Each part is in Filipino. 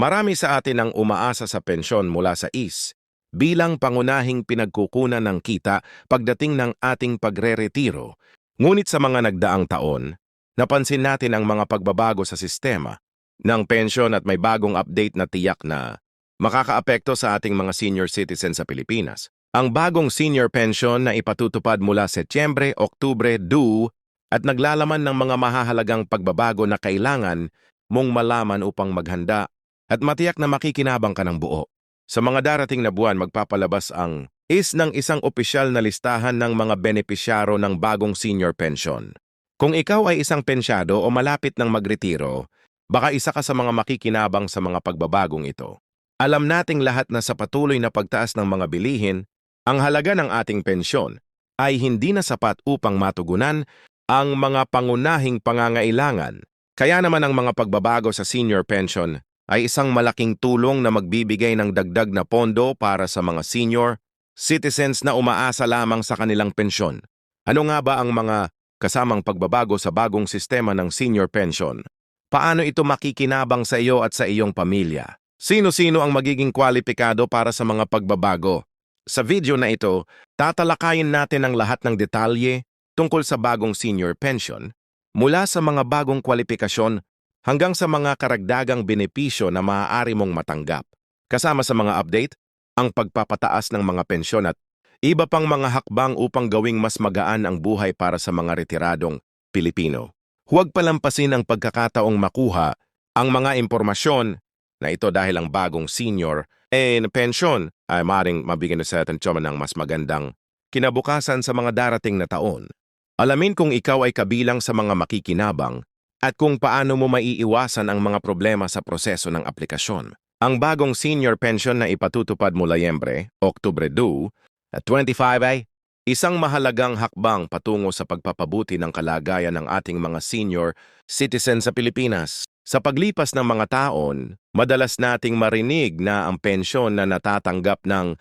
Marami sa atin ang umaasa sa pensyon mula sa IS bilang pangunahing pinagkukunan ng kita pagdating ng ating pagre-retiro. Ngunit sa mga nagdaang taon, napansin natin ang mga pagbabago sa sistema ng pensyon at may bagong update na tiyak na makakaapekto sa ating mga senior citizens sa Pilipinas. Ang bagong senior pension na ipatutupad mula Setyembre, Oktubre, due at naglalaman ng mga mahahalagang pagbabago na kailangan mong malaman upang maghanda at matiyak na makikinabang ka ng buo. Sa mga darating na buwan magpapalabas ang is ng isang opisyal na listahan ng mga benepisyaro ng bagong senior pension. Kung ikaw ay isang pensyado o malapit ng magretiro, baka isa ka sa mga makikinabang sa mga pagbabagong ito. Alam nating lahat na sa patuloy na pagtaas ng mga bilihin, ang halaga ng ating pensyon ay hindi na sapat upang matugunan ang mga pangunahing pangangailangan. Kaya naman ang mga pagbabago sa senior pension ay isang malaking tulong na magbibigay ng dagdag na pondo para sa mga senior citizens na umaasa lamang sa kanilang pensyon. Ano nga ba ang mga kasamang pagbabago sa bagong sistema ng senior pension? Paano ito makikinabang sa iyo at sa iyong pamilya? Sino-sino ang magiging kwalipikado para sa mga pagbabago? Sa video na ito, tatalakayin natin ang lahat ng detalye tungkol sa bagong senior pension, mula sa mga bagong kwalifikasyon hanggang sa mga karagdagang benepisyo na maaari mong matanggap. Kasama sa mga update, ang pagpapataas ng mga pensyon at iba pang mga hakbang upang gawing mas magaan ang buhay para sa mga retiradong Pilipino. Huwag palampasin ang pagkakataong makuha ang mga impormasyon na ito dahil ang bagong senior and pension ay maring mabigyan sa atin ng mas magandang kinabukasan sa mga darating na taon. Alamin kung ikaw ay kabilang sa mga makikinabang at kung paano mo maiiwasan ang mga problema sa proseso ng aplikasyon. Ang bagong senior pension na ipatutupad mula Yembre, Oktubre 2, at 25 ay isang mahalagang hakbang patungo sa pagpapabuti ng kalagayan ng ating mga senior citizen sa Pilipinas. Sa paglipas ng mga taon, madalas nating marinig na ang pensyon na natatanggap ng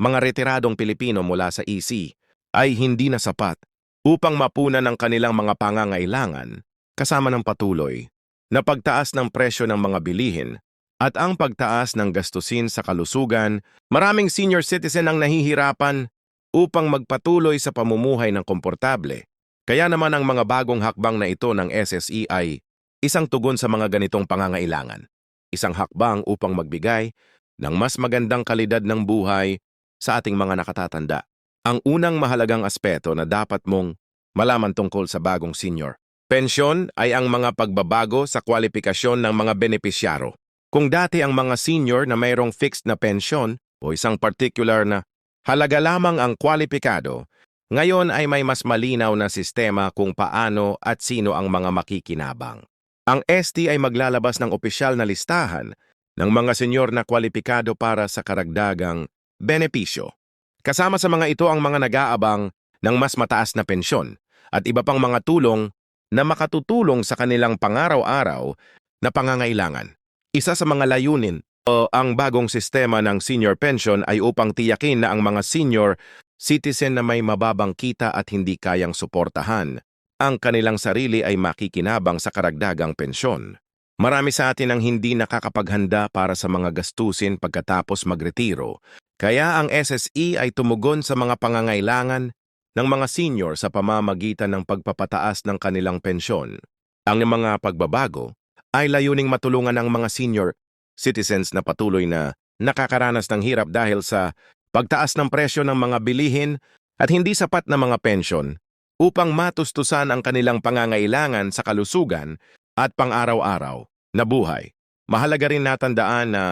mga retiradong Pilipino mula sa EC ay hindi na sapat upang mapunan ang kanilang mga pangangailangan kasama ng patuloy na pagtaas ng presyo ng mga bilihin at ang pagtaas ng gastusin sa kalusugan, maraming senior citizen ang nahihirapan upang magpatuloy sa pamumuhay ng komportable. Kaya naman ang mga bagong hakbang na ito ng SSE ay isang tugon sa mga ganitong pangangailangan. Isang hakbang upang magbigay ng mas magandang kalidad ng buhay sa ating mga nakatatanda. Ang unang mahalagang aspeto na dapat mong malaman tungkol sa bagong senior. Pensyon ay ang mga pagbabago sa kwalifikasyon ng mga benepisyaro. Kung dati ang mga senior na mayroong fixed na pensyon o isang particular na halaga lamang ang kwalipikado, ngayon ay may mas malinaw na sistema kung paano at sino ang mga makikinabang. Ang ST ay maglalabas ng opisyal na listahan ng mga senyor na kwalipikado para sa karagdagang benepisyo. Kasama sa mga ito ang mga nag-aabang ng mas mataas na pensyon at iba pang mga tulong na makatutulong sa kanilang pangaraw-araw na pangangailangan. Isa sa mga layunin o ang bagong sistema ng senior pension ay upang tiyakin na ang mga senior citizen na may mababang kita at hindi kayang suportahan ang kanilang sarili ay makikinabang sa karagdagang pensyon. Marami sa atin ang hindi nakakapaghanda para sa mga gastusin pagkatapos magretiro, kaya ang SSE ay tumugon sa mga pangangailangan ng mga senior sa pamamagitan ng pagpapataas ng kanilang pensyon. Ang mga pagbabago ay layuning matulungan ang mga senior citizens na patuloy na nakakaranas ng hirap dahil sa pagtaas ng presyo ng mga bilihin at hindi sapat na mga pensyon upang matustusan ang kanilang pangangailangan sa kalusugan at pang-araw-araw na buhay. Mahalaga rin natandaan na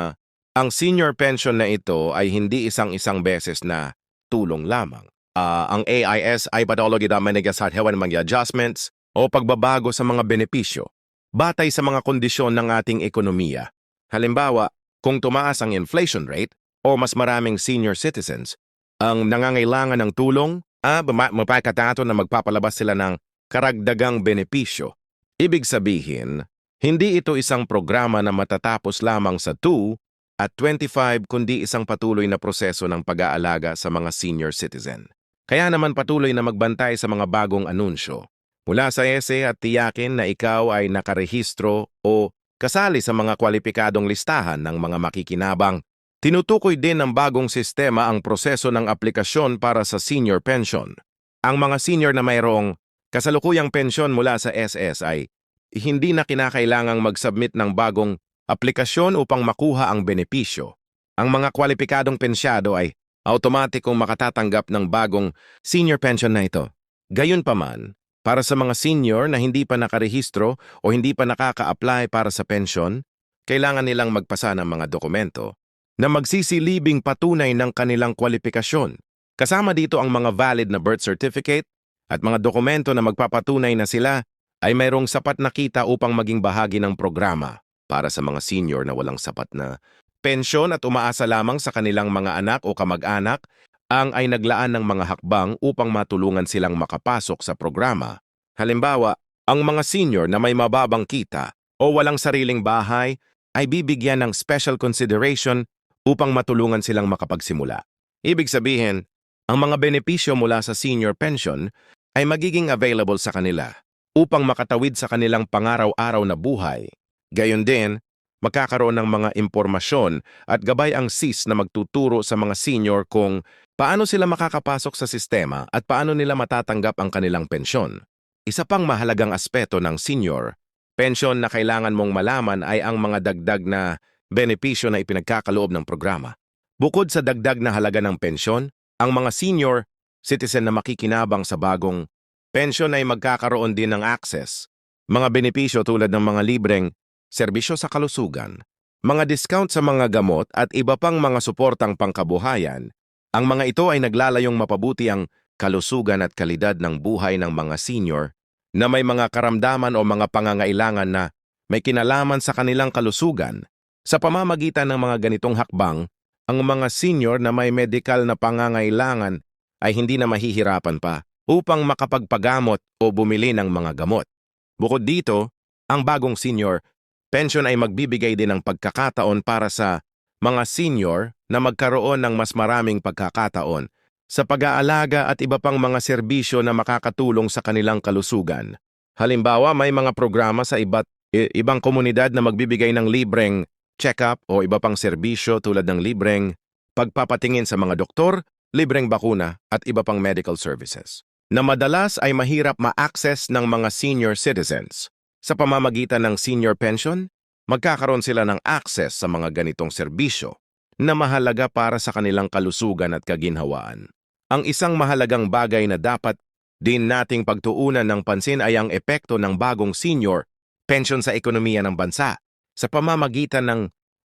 ang senior pension na ito ay hindi isang-isang beses na tulong lamang. Ah, ang AIS ay patology na manigasat hewan mga adjustments o pagbabago sa mga benepisyo batay sa mga kondisyon ng ating ekonomiya. Halimbawa, kung tumaas ang inflation rate o mas maraming senior citizens ang nangangailangan ng tulong, ah, mapakatato na magpapalabas sila ng karagdagang benepisyo. Ibig sabihin, hindi ito isang programa na matatapos lamang sa 2 at 25 kundi isang patuloy na proseso ng pag-aalaga sa mga senior citizen. Kaya naman patuloy na magbantay sa mga bagong anunsyo. Mula sa ESE at tiyakin na ikaw ay nakarehistro o kasali sa mga kwalipikadong listahan ng mga makikinabang. Tinutukoy din ng bagong sistema ang proseso ng aplikasyon para sa senior pension. Ang mga senior na mayroong kasalukuyang pensyon mula sa SS ay hindi na kinakailangang mag-submit ng bagong aplikasyon upang makuha ang benepisyo. Ang mga kwalipikadong pensyado ay automatikong makatatanggap ng bagong senior pension na ito. Gayunpaman, para sa mga senior na hindi pa nakarehistro o hindi pa nakaka-apply para sa pension, kailangan nilang magpasa ng mga dokumento na magsisilibing patunay ng kanilang kwalifikasyon. Kasama dito ang mga valid na birth certificate at mga dokumento na magpapatunay na sila ay mayroong sapat na kita upang maging bahagi ng programa para sa mga senior na walang sapat na pensyon at umaasa lamang sa kanilang mga anak o kamag-anak ang ay naglaan ng mga hakbang upang matulungan silang makapasok sa programa. Halimbawa, ang mga senior na may mababang kita o walang sariling bahay ay bibigyan ng special consideration upang matulungan silang makapagsimula. Ibig sabihin, ang mga benepisyo mula sa senior pension ay magiging available sa kanila upang makatawid sa kanilang pangaraw-araw na buhay. Gayon din, magkakaroon ng mga impormasyon at gabay ang SIS na magtuturo sa mga senior kung paano sila makakapasok sa sistema at paano nila matatanggap ang kanilang pensyon. Isa pang mahalagang aspeto ng senior, pensyon na kailangan mong malaman ay ang mga dagdag na benepisyo na ipinagkakaloob ng programa. Bukod sa dagdag na halaga ng pensyon, ang mga senior citizen na makikinabang sa bagong pensyon ay magkakaroon din ng access. Mga benepisyo tulad ng mga libreng serbisyo sa kalusugan, mga discount sa mga gamot at iba pang mga suportang pangkabuhayan, ang mga ito ay naglalayong mapabuti ang kalusugan at kalidad ng buhay ng mga senior na may mga karamdaman o mga pangangailangan na may kinalaman sa kanilang kalusugan. Sa pamamagitan ng mga ganitong hakbang, ang mga senior na may medical na pangangailangan ay hindi na mahihirapan pa upang makapagpagamot o bumili ng mga gamot. Bukod dito, ang bagong senior pension ay magbibigay din ng pagkakataon para sa mga senior na magkaroon ng mas maraming pagkakataon sa pag-aalaga at iba pang mga serbisyo na makakatulong sa kanilang kalusugan. Halimbawa, may mga programa sa iba't ibang komunidad na magbibigay ng libreng check-up o iba pang serbisyo tulad ng libreng pagpapatingin sa mga doktor, libreng bakuna at iba pang medical services na madalas ay mahirap ma-access ng mga senior citizens. Sa pamamagitan ng senior pension, magkakaroon sila ng access sa mga ganitong serbisyo na mahalaga para sa kanilang kalusugan at kaginhawaan. Ang isang mahalagang bagay na dapat din nating pagtuunan ng pansin ay ang epekto ng bagong senior pension sa ekonomiya ng bansa sa pamamagitan ng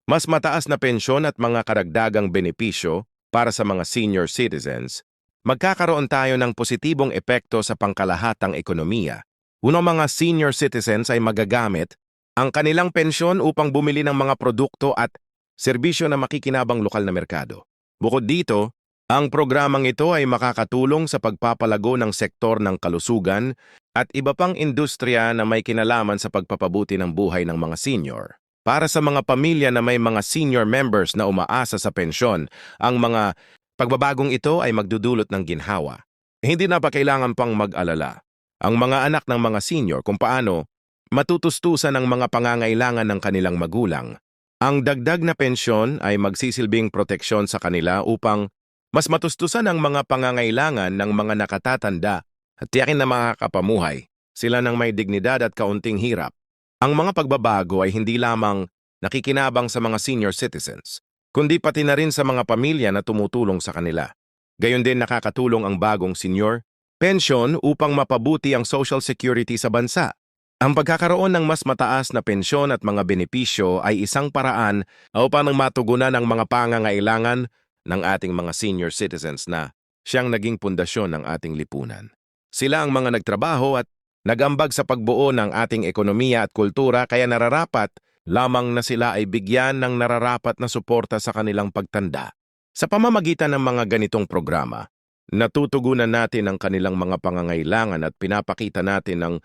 mas mataas na pensyon at mga karagdagang benepisyo para sa mga senior citizens, magkakaroon tayo ng positibong epekto sa pangkalahatang ekonomiya. Unang mga senior citizens ay magagamit ang kanilang pensyon upang bumili ng mga produkto at serbisyo na makikinabang lokal na merkado. Bukod dito, ang programang ito ay makakatulong sa pagpapalago ng sektor ng kalusugan at iba pang industriya na may kinalaman sa pagpapabuti ng buhay ng mga senior. Para sa mga pamilya na may mga senior members na umaasa sa pensyon, ang mga pagbabagong ito ay magdudulot ng ginhawa. Hindi na pa kailangan pang mag-alala. Ang mga anak ng mga senior kung paano matutustusan ang mga pangangailangan ng kanilang magulang. Ang dagdag na pensyon ay magsisilbing proteksyon sa kanila upang mas matustusan ang mga pangangailangan ng mga nakatatanda at tiyakin na makakapamuhay sila ng may dignidad at kaunting hirap. Ang mga pagbabago ay hindi lamang nakikinabang sa mga senior citizens, kundi pati na rin sa mga pamilya na tumutulong sa kanila. Gayon din nakakatulong ang bagong senior pension upang mapabuti ang social security sa bansa. Ang pagkakaroon ng mas mataas na pensyon at mga benepisyo ay isang paraan upang matugunan ang mga pangangailangan ng ating mga senior citizens na siyang naging pundasyon ng ating lipunan. Sila ang mga nagtrabaho at nagambag sa pagbuo ng ating ekonomiya at kultura kaya nararapat lamang na sila ay bigyan ng nararapat na suporta sa kanilang pagtanda. Sa pamamagitan ng mga ganitong programa, natutugunan natin ang kanilang mga pangangailangan at pinapakita natin ang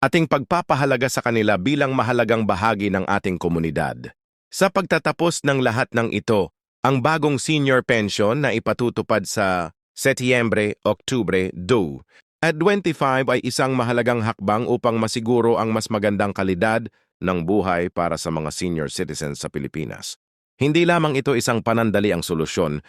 ating pagpapahalaga sa kanila bilang mahalagang bahagi ng ating komunidad. Sa pagtatapos ng lahat ng ito, ang bagong senior pension na ipatutupad sa Setyembre, Oktubre, 2 at 25 ay isang mahalagang hakbang upang masiguro ang mas magandang kalidad ng buhay para sa mga senior citizens sa Pilipinas. Hindi lamang ito isang panandali ang solusyon,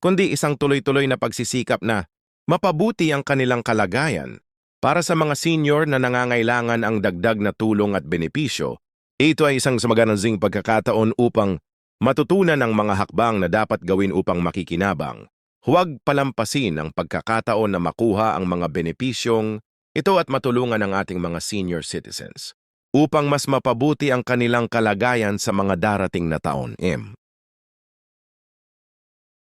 kundi isang tuloy-tuloy na pagsisikap na mapabuti ang kanilang kalagayan. Para sa mga senior na nangangailangan ang dagdag na tulong at benepisyo, ito ay isang samagananzing pagkakataon upang matutunan ang mga hakbang na dapat gawin upang makikinabang. Huwag palampasin ang pagkakataon na makuha ang mga benepisyong ito at matulungan ang ating mga senior citizens upang mas mapabuti ang kanilang kalagayan sa mga darating na taon. M.